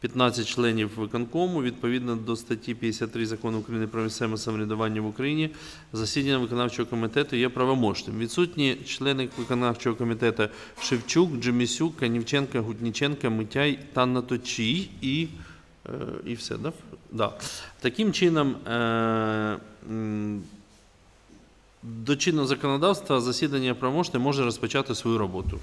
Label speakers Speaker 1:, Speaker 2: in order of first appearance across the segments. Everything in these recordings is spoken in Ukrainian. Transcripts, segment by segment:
Speaker 1: 15 членів виконкому. Відповідно до статті 53 Закону України про місцеве самоврядування в Україні, засідання виконавчого комітету є правомочним. Відсутні члени виконавчого комітету Шевчук, Джемісюк, Канівченка, Гутніченка, Митяй та Наточій і, е, і все, да? Да. Таким чином, е, до чинного законодавства засідання правомочне може розпочати свою роботу.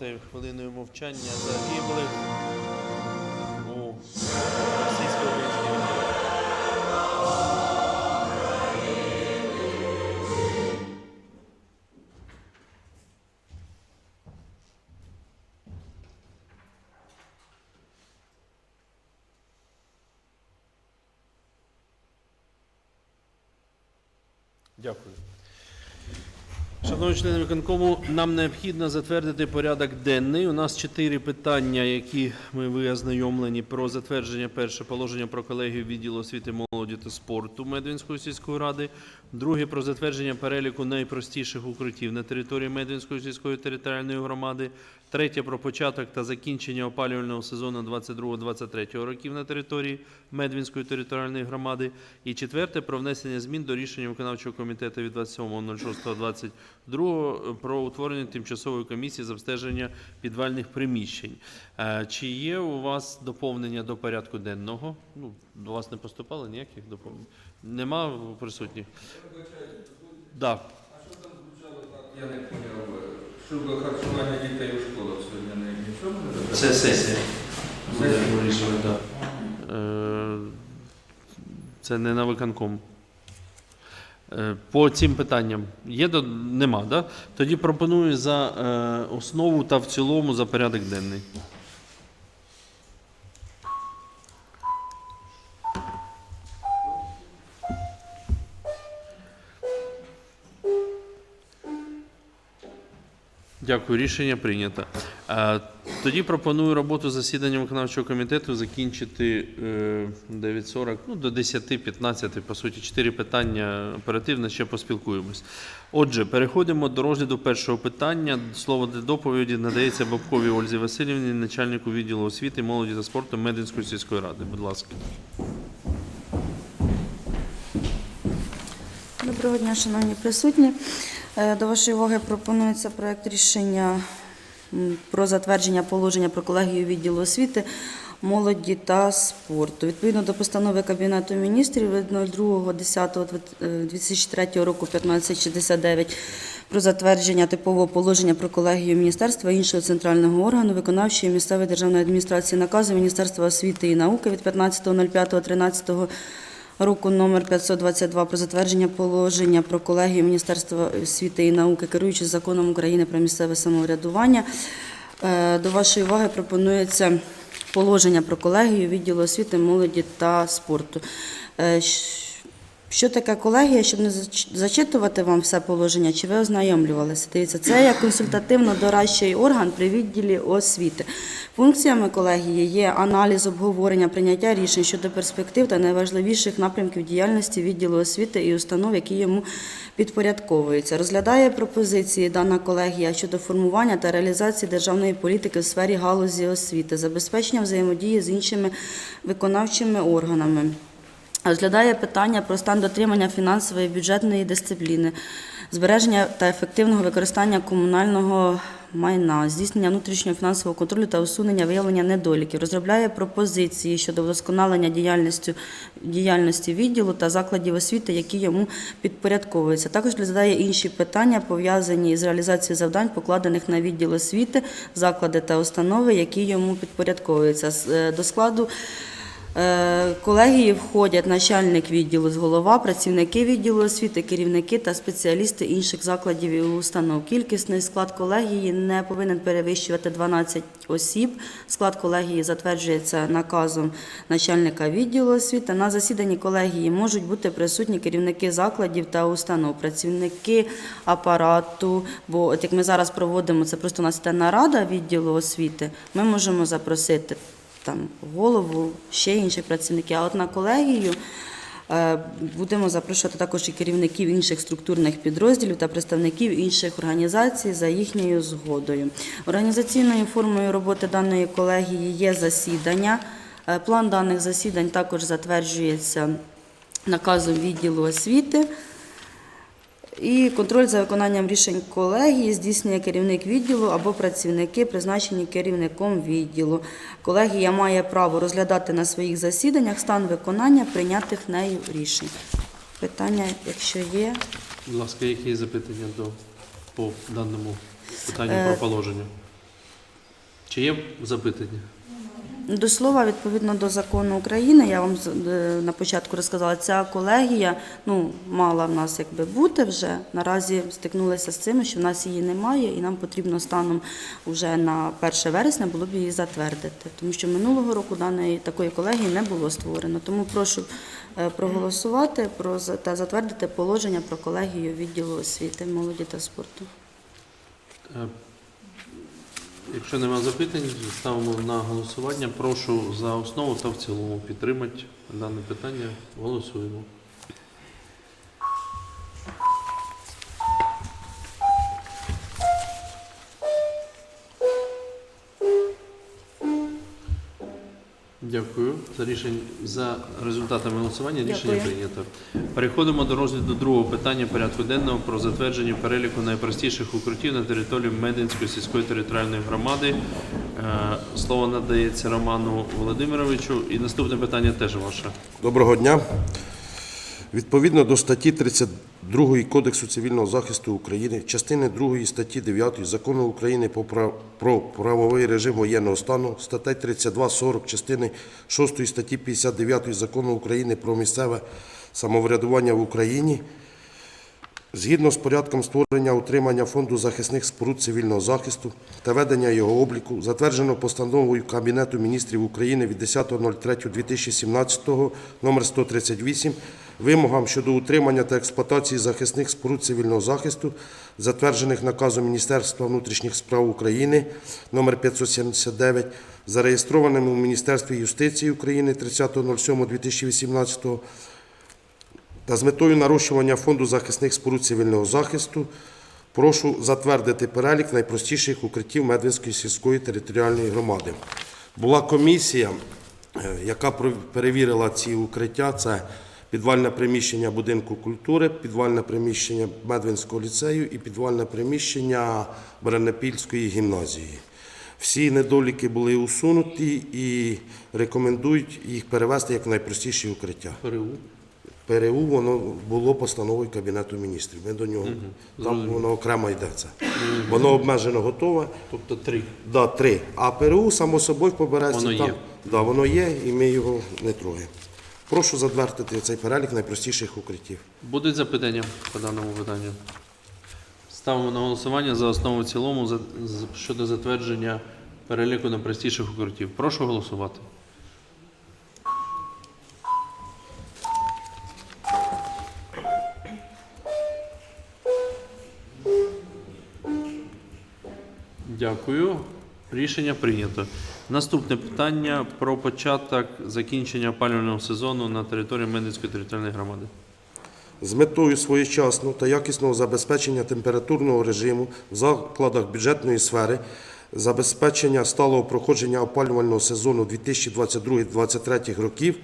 Speaker 1: Вшанувати хвилиною мовчання загиблих Шановні члени виконкому, нам необхідно затвердити порядок денний. У нас чотири питання, які ми ви ознайомлені про затвердження перше положення про колегію відділу освіти, молоді та спорту Медвінської сільської ради. Друге про затвердження переліку найпростіших укриттів на території Медвінської сільської територіальної громади. Третє про початок та закінчення опалювального сезону 22-23 років на території Медвінської територіальної громади. І четверте про внесення змін до рішення виконавчого комітету від 27.06.22 про утворення тимчасової комісії з обстеження підвальних приміщень. Е, Чи є у вас доповнення до порядку денного? Ну, до вас не поступало ніяких доповнень? Нема присутніх? Да.
Speaker 2: Я не поняв. Щодо харчування дітей у школах сьогодні не нічого не?
Speaker 1: Це сесія. Буде вирішувати, да. Е, Це не на виконком. Е, По цим питанням є до нема, да? Тоді пропоную за е, основу та в цілому за порядок денний. Дякую, рішення прийнято. Е, Тоді пропоную роботу засідання виконавчого комітету закінчити е, 9.40, ну до 10.15, по суті, чотири питання оперативно, ще поспілкуємось. Отже, переходимо до розгляду першого питання. Слово для доповіді надається Бабковій Ользі Васильівні, начальнику відділу освіти, молоді та спорту Мединської сільської ради. Будь ласка.
Speaker 3: Доброго дня, шановні присутні. Е, До вашої уваги пропонується проект рішення про затвердження положення про колегію відділу освіти, молоді та спорту. Відповідно до постанови Кабінету міністрів від 02.10.2003 року 1569 про затвердження типового положення про колегію міністерства іншого центрального органу виконавчої місцевої державної адміністрації наказу Міністерства освіти і науки від 15.05.13 року номер 522 про затвердження положення про колегію Міністерства освіти і науки, керуючи законом України про місцеве самоврядування. Е, До вашої уваги пропонується положення про колегію відділу освіти, молоді та спорту. Що таке колегія, щоб не зачитувати вам все положення, чи ви ознайомлювалися? Дивіться, це є консультативно-дорадчий орган при відділі освіти. Функціями колегії є аналіз, обговорення, прийняття рішень щодо перспектив та найважливіших напрямків діяльності відділу освіти і установ, які йому підпорядковуються. Розглядає пропозиції дана колегія щодо формування та реалізації державної політики в сфері галузі освіти, забезпечення взаємодії з іншими виконавчими органами. Розглядає питання про стан дотримання фінансової і бюджетної дисципліни, збереження та ефективного використання комунального майна, здійснення внутрішнього фінансового контролю та усунення виявлення недоліків. Розробляє пропозиції щодо вдосконалення діяльності, діяльності відділу та закладів освіти, які йому підпорядковуються. Також розглядає інші питання, пов'язані з реалізацією завдань, покладених на відділ освіти, заклади та установи, які йому підпорядковуються. Е, До складу Колегії входять начальник відділу з голова, працівники відділу освіти, керівники та спеціалісти інших закладів і установ. Кількісний склад колегії не повинен перевищувати 12 осіб. Склад колегії затверджується наказом начальника відділу освіти. На засіданні колегії можуть бути присутні керівники закладів та установ, працівники апарату. Бо от як ми зараз проводимо, це просто у нас йде нарада відділу освіти. Ми можемо запросити там голову, ще інші працівники. А от на колегію е, будемо запрошувати також і керівників інших структурних підрозділів та представників інших організацій за їхньою згодою. Організаційною формою роботи даної колегії є засідання. Е, План даних засідань також затверджується наказом відділу освіти. І контроль за виконанням рішень колегії здійснює керівник відділу або працівники, призначені керівником відділу. Колегія має право розглядати на своїх засіданнях стан виконання прийнятих нею рішень. Питання, якщо є,
Speaker 1: Будь ласка, які є запитання до, по даному питанню
Speaker 3: Е,
Speaker 1: про положення? Чи є запитання?
Speaker 3: До слова, відповідно до закону України, я вам е, на початку розказала, ця колегія ну, мала в нас якби бути вже. Наразі стикнулися з цим, що в нас її немає, і нам потрібно станом вже на 1 вересня було б її затвердити. Тому що минулого року даної такої колегії не було створено. Тому прошу е, проголосувати про та затвердити положення про колегію відділу освіти, молоді та спорту.
Speaker 1: Якщо немає запитань, ставимо на голосування. Прошу за основу та в цілому підтримати дане питання. Голосуємо. Дякую за рішення за результатами голосування. Рішення
Speaker 3: Дякую.
Speaker 1: прийнято. Переходимо до розгляду другого питання порядку денного про затвердження переліку найпростіших укриттів на території Мединської сільської територіальної громади. Е, Слово надається Роману Володимировичу. І наступне питання теж ваше.
Speaker 4: Доброго дня. Відповідно до статті 32 Кодексу цивільного захисту України, частини 2 статті 9 Закону України про правовий режим воєнного стану, статей 32-40 частини 6 статті 59 Закону України про місцеве самоврядування в Україні, Згідно з порядком створення утримання фонду захисних споруд цивільного захисту та ведення його обліку, затверджено постановою Кабінету міністрів України від 10.03.2017 номер 138 вимогам щодо утримання та експлуатації захисних споруд цивільного захисту, затверджених наказом Міністерства внутрішніх справ України номер 579, зареєстрованим у Міністерстві юстиції України 30.07.2018 та з метою нарощування фонду захисних споруд цивільного захисту прошу затвердити перелік найпростіших укриттів Медвинської сільської територіальної громади. Була комісія, е, яка перевірила ці укриття. Це підвальне приміщення будинку культури, підвальне приміщення Медвинського ліцею і підвальне приміщення Беренепільської гімназії. Всі недоліки були усунуті і рекомендують їх перевести як в найпростіші укриття.
Speaker 1: ПРУ.
Speaker 4: ПРУ воно було постановою Кабінету міністрів. Ми до нього там воно окремо йде це. Воно обмежено готове.
Speaker 1: Тобто три.
Speaker 4: Да, три. А ПРУ само собою по березі
Speaker 1: Воно
Speaker 4: там.
Speaker 1: є.
Speaker 4: Да, воно є, і ми його не трогаємо. Прошу затвердити цей перелік найпростіших укриттів.
Speaker 1: Будуть запитання по даному питанню? Ставимо на голосування за основу в цілому щодо затвердження переліку найпростіших укриттів. Прошу голосувати. Дякую. Рішення прийнято. Наступне питання про початок закінчення опалювального сезону на території Медицької територіальної громади.
Speaker 4: З метою своєчасного та якісного забезпечення температурного режиму в закладах бюджетної сфери, забезпечення сталого проходження опалювального сезону 2022-2023 років,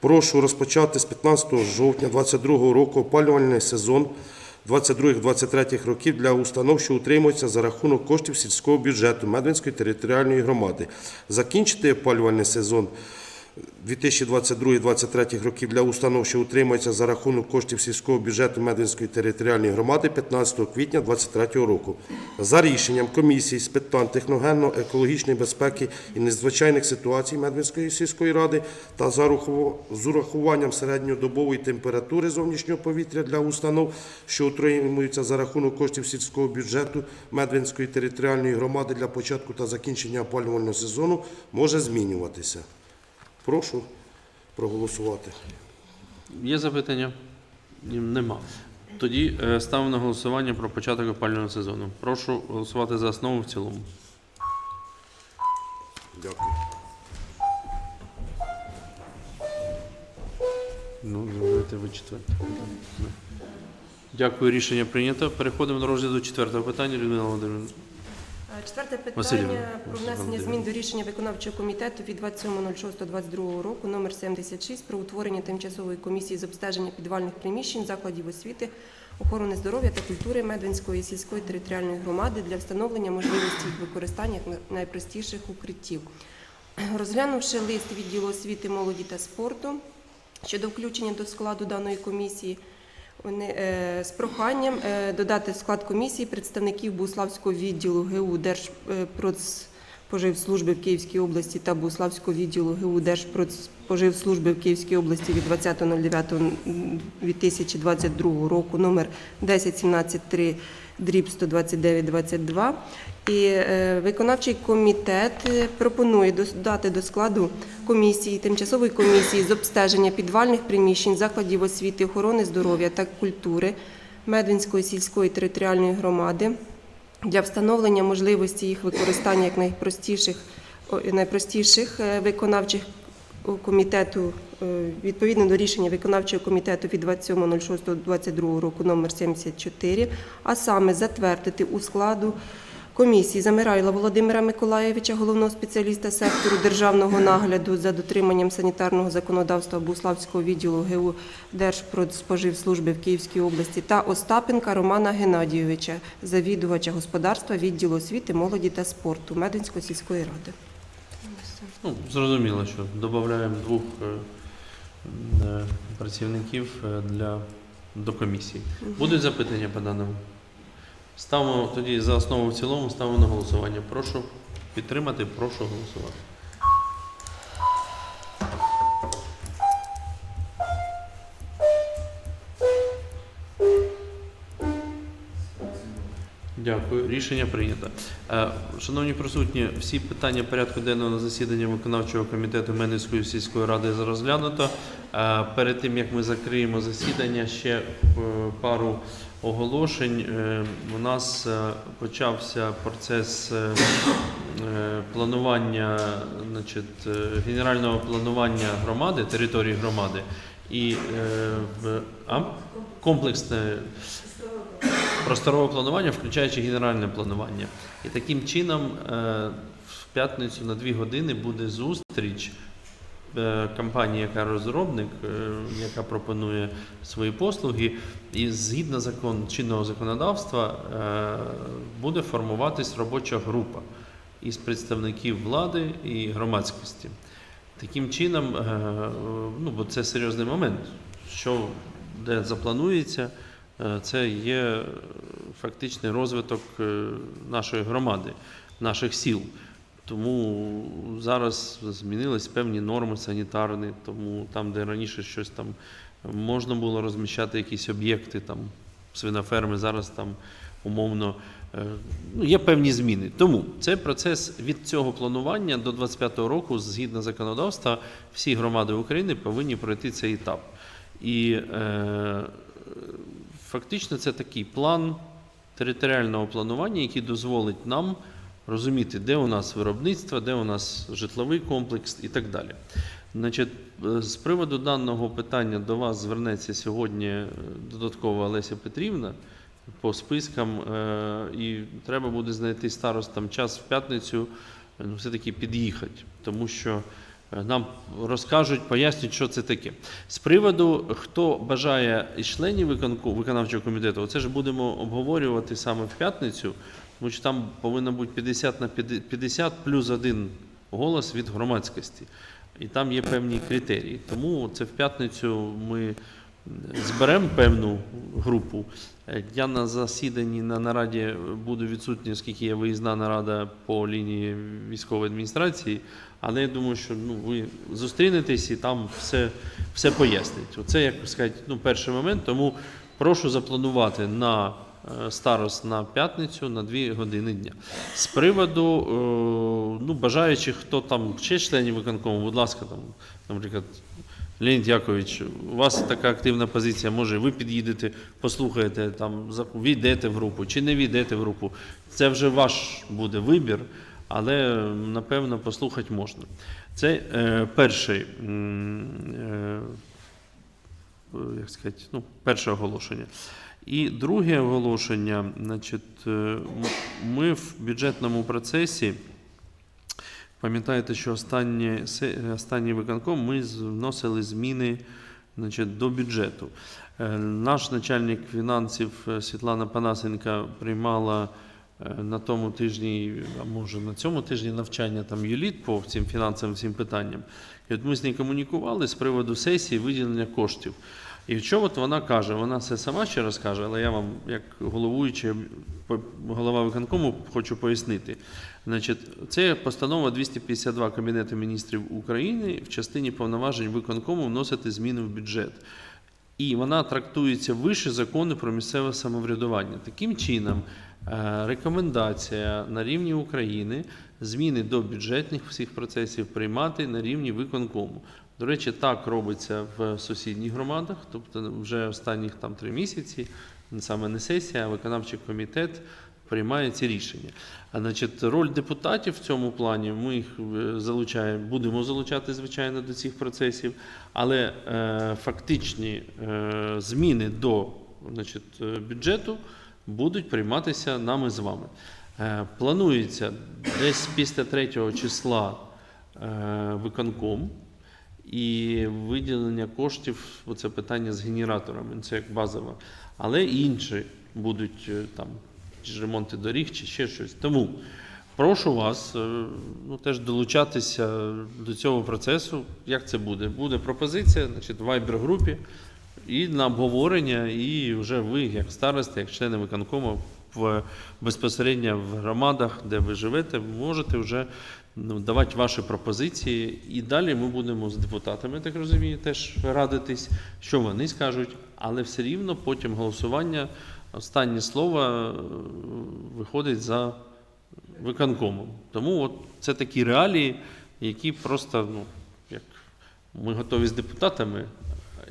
Speaker 4: прошу розпочати з 15 жовтня 2022 року опалювальний сезон 22-23 років для установ, що утримуються за рахунок коштів сільського бюджету Медвинської територіальної громади. Закінчити опалювальний сезон 2022-2023 років для установ, що утримуються за рахунок коштів сільського бюджету Медвинської територіальної громади 15 квітня 2023 року. За рішенням комісії з питань техногенно-екологічної безпеки і надзвичайних ситуацій Медвинської сільської ради та з урахуванням середньодобової температури зовнішнього повітря для установ, що утримуються за рахунок коштів сільського бюджету Медвинської територіальної громади для початку та закінчення опалювального сезону може змінюватися. Прошу проголосувати.
Speaker 1: Є запитання? Нема. Тоді е, ставимо на голосування про початок опалювального сезону. Прошу голосувати за основу в цілому.
Speaker 4: Дякую.
Speaker 1: Ну, давайте ви четверте. Дякую, рішення прийнято. Переходимо до розгляду четвертого питання. Людмила Володимирівна.
Speaker 5: Четверте питання про внесення змін до рішення виконавчого комітету від 27.06.22 року номер 76 про утворення тимчасової комісії з обстеження підвальних приміщень закладів освіти, охорони здоров'я та культури Медвинської сільської територіальної громади для встановлення можливості їх використання як найпростіших укриттів. Розглянувши лист відділу освіти, молоді та спорту щодо включення до складу даної комісії, вони е, з проханням е, додати склад комісії представників Буславського відділу ГУ Держпродспоживслужби в Київській області та Буславського відділу ГУ Держпродспоживслужби в Київській області від 20.09.2022 року номер 10173 дріб 12922. І е, виконавчий комітет е, пропонує додати до складу комісії, тимчасової комісії з обстеження підвальних приміщень закладів освіти, охорони здоров'я та культури Медвинської сільської територіальної громади для встановлення можливості їх використання як найпростіших, найпростіших е, виконавчих комітету відповідно до рішення виконавчого комітету від 27.06.22 року номер 74, а саме затвердити у складу комісії Замирайла Володимира Миколаєвича, головного спеціаліста сектору державного нагляду за дотриманням санітарного законодавства Буславського відділу ГУ Держпродспоживслужби в Київській області та Остапенка Романа Геннадійовича, завідувача господарства відділу освіти, молоді та спорту Мединської сільської ради.
Speaker 1: Ну, зрозуміло, що додаємо двох е, е, працівників е, для, до комісії. Будуть запитання по даному? Ставимо тоді за основу в цілому, ставимо на голосування. Прошу підтримати, прошу голосувати. Дякую. Рішення прийнято. Е, Шановні присутні, всі питання порядку денного на засідання виконавчого комітету Менницької сільської ради розглянуто. Е, Перед тим як ми закриємо засідання, ще е, пару оголошень. Е, У нас е, почався процес е, планування, значить, генерального планування громади, території громади і а? комплексне просторове планування, включаючи генеральне планування. І таким чином в п'ятницю на дві години буде зустріч е, компанії, яка розробник, е, яка пропонує свої послуги, і згідно закон чинного законодавства е, буде формуватись робоча група із представників влади і громадськості. Таким чином, ну бо це серйозний момент, що де запланується. Це є фактичний розвиток нашої громади, наших сіл. Тому зараз змінились певні норми санітарні, тому там, де раніше щось там можна було розміщати якісь об'єкти, там свиноферми, зараз там умовно. е, Ну, є певні зміни. Тому цей процес від цього планування до 25-го року, згідно законодавства, всі громади України повинні пройти цей етап. І е, фактично це такий план територіального планування, який дозволить нам розуміти, де у нас виробництво, де у нас житловий комплекс і так далі. Значить, е, з приводу даного питання до вас звернеться сьогодні е, додатково Олеся Петрівна по спискам, е, і треба буде знайти старостам час в п'ятницю ну, все-таки під'їхати, тому що нам розкажуть, пояснять, що це таке. З приводу, хто бажає із членів виконавчого комітету, це ж будемо обговорювати саме в п'ятницю, тому що там повинно бути 50 на 50 плюс один голос від громадськості. І там є певні критерії. Тому це в п'ятницю ми зберемо певну групу. Е, Я на засіданні на нараді буду відсутній, оскільки є виїзна нарада по лінії військової адміністрації. Але я думаю, що ну, ви зустрінетесь і там все, все пояснить. Оце, як сказати, ну, перший момент. Тому прошу запланувати на е, старост на п'ятницю на 2 години дня. З приводу е, ну, бажаючих, хто там ще членів виконкому, будь ласка, там, наприклад, Леонід Якович, у вас така активна позиція, може ви під'їдете, послухаєте, там, війдете в групу чи не війдете в групу. Це вже ваш буде вибір, але напевно послухати можна. Це е, перший, е, як сказати, ну, перше оголошення. І друге оголошення, значить, е, ми в бюджетному процесі. Пам'ятаєте, що останнє, се- останній виконком ми вносили зміни значить, до бюджету. Е, Наш начальник фінансів е, Світлана Панасенка приймала на тому тижні, а може на цьому тижні навчання там юліт по цим фінансовим всім питанням. І от ми з нею комунікували з приводу сесії виділення коштів. І що от вона каже? Вона це сама ще раз каже, але я вам, як головуючий, голова виконкому, хочу пояснити. Значить, це постанова 252 Кабінету міністрів України в частині повноважень виконкому вносити зміни в бюджет. І вона трактується вище закону про місцеве самоврядування. Таким чином, е, рекомендація на рівні України зміни до бюджетних всіх процесів приймати на рівні виконкому. До речі, так робиться в сусідніх громадах, тобто вже останніх там три місяці, саме не сесія, а виконавчий комітет приймає ці рішення. А значить, роль депутатів в цьому плані ми їх е, залучаємо, будемо залучати, звичайно, до цих процесів, але е, фактичні е, зміни до значить, е, бюджету будуть прийматися нами з вами. Е, планується десь після 3 числа е, виконком і виділення коштів, бо це питання з генераторами, це як базове. Але інші будуть е, там чи ремонти доріг, чи ще щось. Тому прошу вас е, ну, теж долучатися до цього процесу. Як це буде? Буде пропозиція, значить, в Viber-групі і на обговорення, і вже ви, як старости, як члени виконкому, в безпосередньо в громадах, де ви живете, можете вже ну, давати ваші пропозиції. І далі ми будемо з депутатами, так розумію, теж радитись, що вони скажуть, але все рівно потім голосування, останнє слово е, виходить за виконкомом. Тому от це такі реалії, які просто, ну, як ми готові з депутатами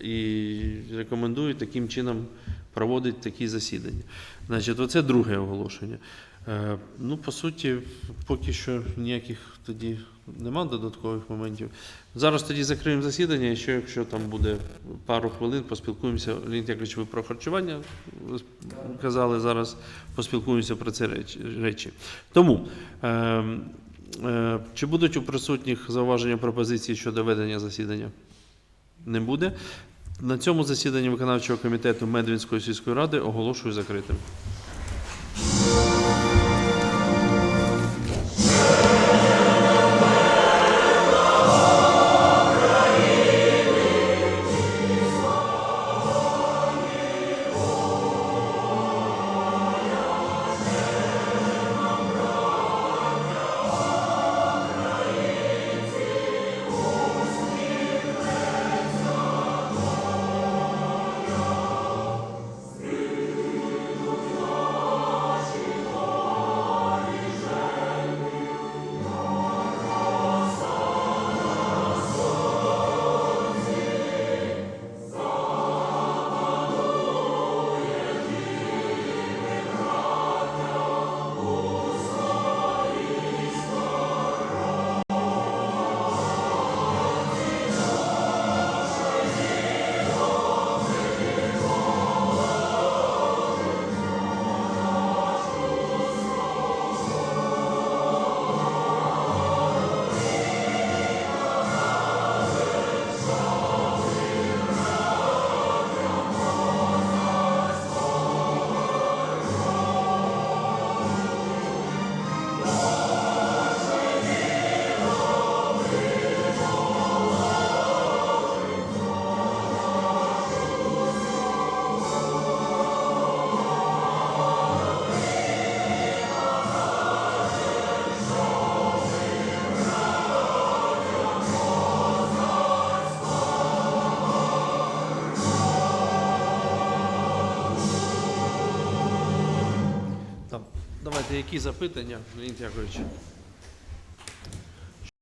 Speaker 1: і рекомендую таким чином проводити такі засідання. Значить, оце друге оголошення. Е, Ну, по суті, поки що ніяких тоді нема додаткових моментів. Зараз тоді закриємо засідання, і ще якщо там буде пару хвилин, поспілкуємося. Леонід Яковлевич, ви про харчування казали зараз, поспілкуємося про ці речі. Тому, е, е, чи будуть у присутніх зауваження пропозиції щодо ведення засідання? Не буде. На цьому засіданні виконавчого комітету Медвінської сільської ради оголошую закритим. Які запитання, Леонід Яковлевич?